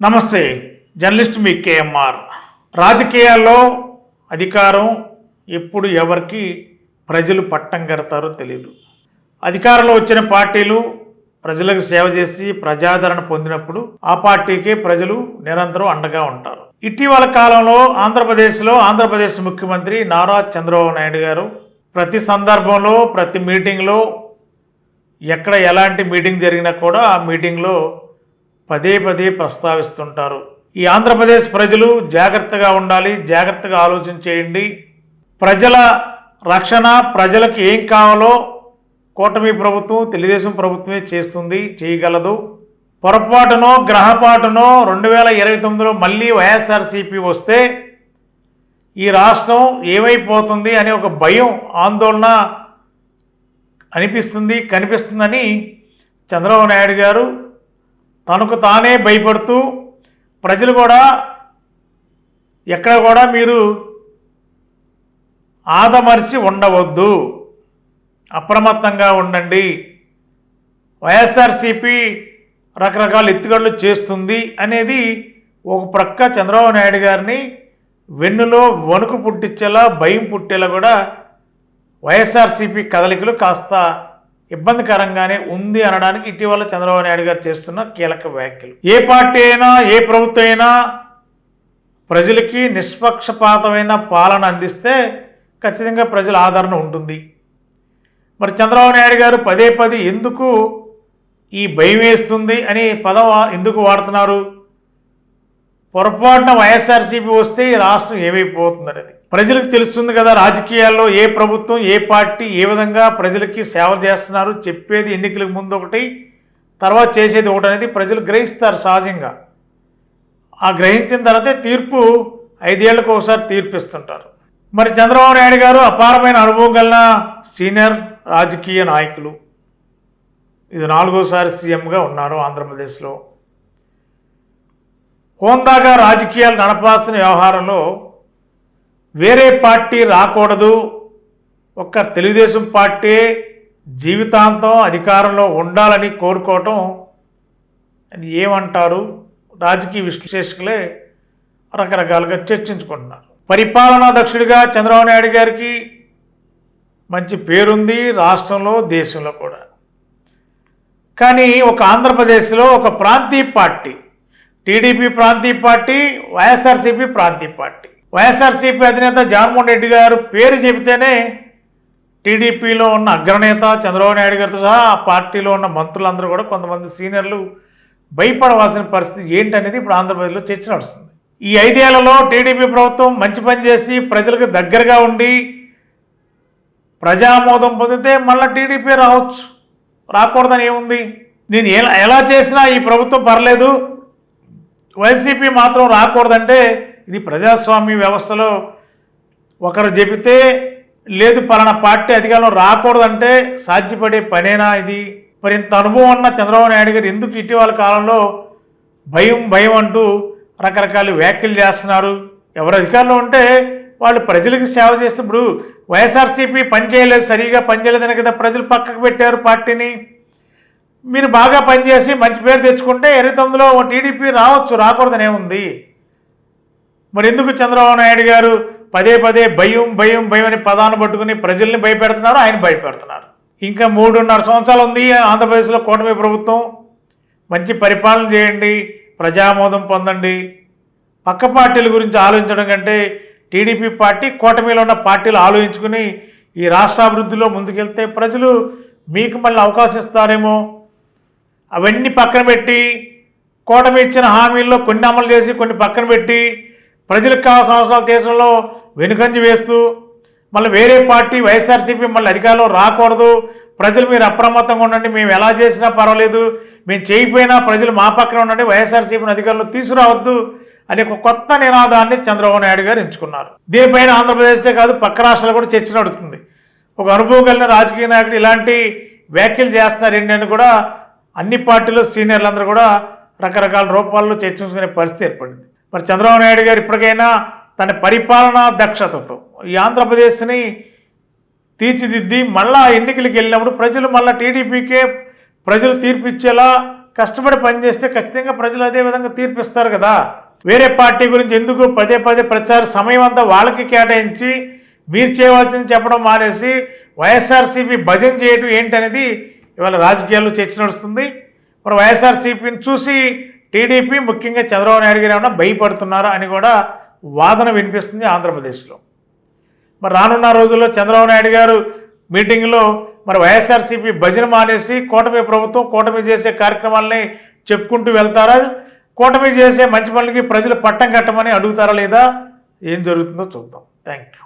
నమస్తే జర్నలిస్ట్ మీ కేఎంఆర్. రాజకీయాల్లో అధికారం ఎప్పుడు ఎవరికి ప్రజలు పట్టం కడతారో తెలియదు అధికారంలో వచ్చిన పార్టీలు ప్రజలకు సేవ చేసి ప్రజాదరణ పొందినప్పుడు ఆ పార్టీకే ప్రజలు నిరంతరం అండగా ఉంటారు. ఇటీవల కాలంలో ఆంధ్రప్రదేశ్లో ఆంధ్రప్రదేశ్ ముఖ్యమంత్రి నారా చంద్రబాబు నాయుడు గారు ప్రతి సందర్భంలో ప్రతి మీటింగ్లో ఎక్కడ ఎలాంటి మీటింగ్ జరిగినా కూడా ఆ మీటింగ్లో పదే పదే ప్రస్తావిస్తుంటారు. ఈ ఆంధ్రప్రదేశ్ ప్రజలు జాగ్రత్తగా ఉండాలి జాగ్రత్తగా ఆలోచన చేయండి. ప్రజల రక్షణ ప్రజలకు ఏం కావాలో కూటమి ప్రభుత్వం తెలుగుదేశం ప్రభుత్వమే చేస్తుంది చేయగలదు. పొరపాటునో గ్రహపాటునో రెండు వేల ఇరవై తొమ్మిదిలో మళ్ళీ వైఎస్ఆర్సీపీ వస్తే ఈ రాష్ట్రం ఏమైపోతుంది అనే ఒక భయం ఆందోళన అనిపిస్తుంది కనిపిస్తుందని చంద్రబాబు నాయుడు గారు తనకు తానే భయపడుతూ ప్రజలు కూడా ఎక్కడ కూడా మీరు ఆదమర్చి ఉండవద్దు. అప్రమత్తంగా ఉండండి. వైఎస్ఆర్సీపీ రకరకాల ఎత్తుగడలు చేస్తుంది అనేది ఒక ప్రక్క చంద్రబాబు నాయుడు గారిని వెన్నులో వణుకు పుట్టించేలా భయం పుట్టేలా కూడా వైఎస్ఆర్సీపీ కదలికలు కాస్త ఇబ్బందికరంగానే ఉంది అనడానికి ఇటీవల చంద్రబాబు నాయుడు గారు చేస్తున్న కీలక వ్యాఖ్యలు. ఏ పార్టీ అయినా ఏ ప్రభుత్వం అయినా ప్రజలకి నిష్పక్షపాతమైన పాలన అందిస్తే ఖచ్చితంగా ప్రజల ఆదరణ ఉంటుంది. మరి చంద్రబాబు నాయుడు గారు పదే పదే ఎందుకు ఈ భయం వేస్తుంది అని పదం ఎందుకు వాడుతున్నారు? పొరపాటున వైఎస్ఆర్సీపీ వస్తే ఈ రాష్ట్రం ఏమైపోతుంది అనేది ప్రజలకు తెలుస్తుంది కదా రాజకీయాల్లో ఏ ప్రభుత్వం ఏ పార్టీ ఏ విధంగా ప్రజలకి సేవలు చేస్తున్నారు చెప్పేది ఎన్నికలకు ముందు ఒకటి తర్వాత చేసేది ఒకటి అనేది ప్రజలు గ్రహిస్తారు సహజంగా. ఆ గ్రహించిన తర్వాతే తీర్పు ఐదేళ్ళకు ఒకసారి తీర్పిస్తుంటారు. మరి చంద్రబాబు నాయుడు గారు అపారమైన అనుభవం కలిగిన సీనియర్ రాజకీయ నాయకులు. ఇది నాలుగోసారి సీఎంగా ఉన్నారు ఆంధ్రప్రదేశ్లో. హోందాగా రాజకీయాలు నడపాల్సిన వ్యవహారంలో వేరే పార్టీ రాకూడదు. ఒక్క తెలుగుదేశం పార్టీ జీవితాంతం అధికారంలో ఉండాలని కోరుకోవటం అది ఏమంటారు? రాజకీయ విశ్లేషకులే రకరకాలుగా చర్చించుకుంటున్నారు. పరిపాలనా దక్షుడిగా చంద్రబాబు నాయుడు గారికి మంచి పేరుంది రాష్ట్రంలో దేశంలో కూడా. కానీ ఒక ఆంధ్రప్రదేశ్లో ఒక ప్రాంతీయ పార్టీ టీడీపీ ప్రాంతీయ పార్టీ వైఎస్ఆర్సీపీ ప్రాంతీయ పార్టీ. వైఎస్ఆర్సీపీ అధినేత జగన్మోహన్ రెడ్డి గారు పేరు చెబితేనే టీడీపీలో ఉన్న అగ్రనేత చంద్రబాబు నాయుడు గారితో సహా ఆ పార్టీలో ఉన్న మంత్రులందరూ కూడా కొంతమంది సీనియర్లు భయపడవలసిన పరిస్థితి ఏంటనేది ఇప్పుడు ఆంధ్రప్రదేశ్లో చర్చ నడుస్తుంది. ఈ ఐదేళ్ళలో టీడీపీ ప్రభుత్వం మంచి పని చేసి ప్రజలకు దగ్గరగా ఉండి ప్రజామోదం పొందితే మళ్ళీ టీడీపీ రావచ్చు. రాకూడదని ఏముంది? నేను ఎలా ఎలా చేసినా ఈ ప్రభుత్వం పర్లేదు. వైసీపీ మాత్రం రాకూడదంటే ఇది ప్రజాస్వామ్య వ్యవస్థలో ఒకరు చెబితే లేదు పలానా పార్టీ అధికారంలో రాకూడదంటే సాధ్యపడే పనేనా ఇది? మరి ఇంత అనుభవం ఉన్న చంద్రబాబు నాయుడు గారు ఎందుకు ఇటీవల కాలంలో భయం భయం అంటూ రకరకాల వ్యాఖ్యలు చేస్తున్నారు? ఎవరు అధికారంలో ఉంటే వాళ్ళు ప్రజలకు సేవ చేస్తే ఇప్పుడు వైఎస్ఆర్సీపీ పనిచేయలేదు సరిగా పనిచేయలేదని కదా ప్రజలు పక్కకు పెట్టారు పార్టీని. మీరు బాగా పనిచేసి మంచి పేరు తెచ్చుకుంటే ఇరవై తొమ్మిదిలో టీడీపీ రావచ్చు రాకూడదనే ఉంది మరి ఎందుకు చంద్రబాబు నాయుడు గారు పదే పదే భయం భయం భయం అని పదాన్ని పట్టుకుని ప్రజల్ని భయపెడుతున్నారు ఆయన భయపెడుతున్నారు? ఇంకా మూడున్నర సంవత్సరాలు ఉంది ఆంధ్రప్రదేశ్లో కూటమి ప్రభుత్వం. మంచి పరిపాలన చేయండి ప్రజామోదం పొందండి. పక్క పార్టీల గురించి ఆలోచించడం కంటే టీడీపీ పార్టీ కూటమిలో ఉన్న పార్టీలు ఆలోచించుకుని ఈ రాష్ట్రాభివృద్ధిలో ముందుకెళ్తే ప్రజలు మీకు మళ్ళీ అవకాశం ఇస్తారేమో? అవన్నీ పక్కన పెట్టి కూటమి ఇచ్చిన హామీల్లో కొన్ని అమలు చేసి కొన్ని పక్కన పెట్టి ప్రజలకు కావాల్సిన అవసరాలు తీర్చడంలో వెనుకంజి వేస్తూ మళ్ళీ వేరే పార్టీ వైఎస్ఆర్సీపీ మళ్ళీ అధికారంలో రాకూడదు. ప్రజలు మీరు అప్రమత్తంగా ఉండండి. మేము ఎలా చేసినా పర్వాలేదు. మేము చేయకపోయినా ప్రజలు మా పక్కన ఉండండి. వైఎస్ఆర్సీపీని అధికారంలో తీసుకురావద్దు అనే ఒక కొత్త నినాదాన్ని చంద్రబాబు నాయుడు గారు ఎంచుకున్నారు. దీనిపైన ఆంధ్రప్రదేశే కాదు పక్క రాష్ట్రాలు కూడా చర్చ నడుస్తుంది. ఒక అనుభవం కలిగిన రాజకీయ నాయకుడు ఇలాంటి వ్యాఖ్యలు చేస్తున్నారు ఏంటని కూడా అన్ని పార్టీలు సీనియర్లందరూ కూడా రకరకాల రూపాల్లో చర్చించుకునే పరిస్థితి ఏర్పడింది. మరి చంద్రబాబు నాయుడు గారు ఇప్పటికైనా తన పరిపాలనా దక్షతతో ఈ ఆంధ్రప్రదేశ్ని తీర్చిదిద్ది మళ్ళా ఎన్నికలకు వెళ్ళినప్పుడు ప్రజలు మళ్ళీ టీడీపీకే ప్రజలు తీర్పిచ్చేలా కష్టపడి పనిచేస్తే ఖచ్చితంగా ప్రజలు అదే విధంగా తీర్పిస్తారు కదా. వేరే పార్టీ గురించి ఎందుకు పదే పదే ప్రచార సమయం అంతా వాళ్ళకి కేటాయించి మీరు చేయవలసింది చెప్పడం మానేసి వైఎస్ఆర్సీపీ భజన చేయడం ఏంటనేది ఇవాళ రాజకీయాల్లో చర్చ నడుస్తుంది. మరి వైఎస్ఆర్సీపీని చూసి టీడీపీ ముఖ్యంగా చంద్రబాబు నాయుడు గారు ఏమన్నా భయపడుతున్నారా అని కూడా వాదన వినిపిస్తుంది ఆంధ్రప్రదేశ్లో. మరి రానున్న రోజుల్లో చంద్రబాబు నాయుడు గారు మీటింగ్లో మరి వైఎస్ఆర్సీపీ భజన మానేసి కూటమి ప్రభుత్వం కూటమి చేసే కార్యక్రమాలని చెప్పుకుంటూ వెళ్తారా? కూటమి చేసే మంచి పనులకి ప్రజలు పట్టం కట్టమని అడుగుతారా లేదా? ఏం జరుగుతుందో చూద్దాం. Thank you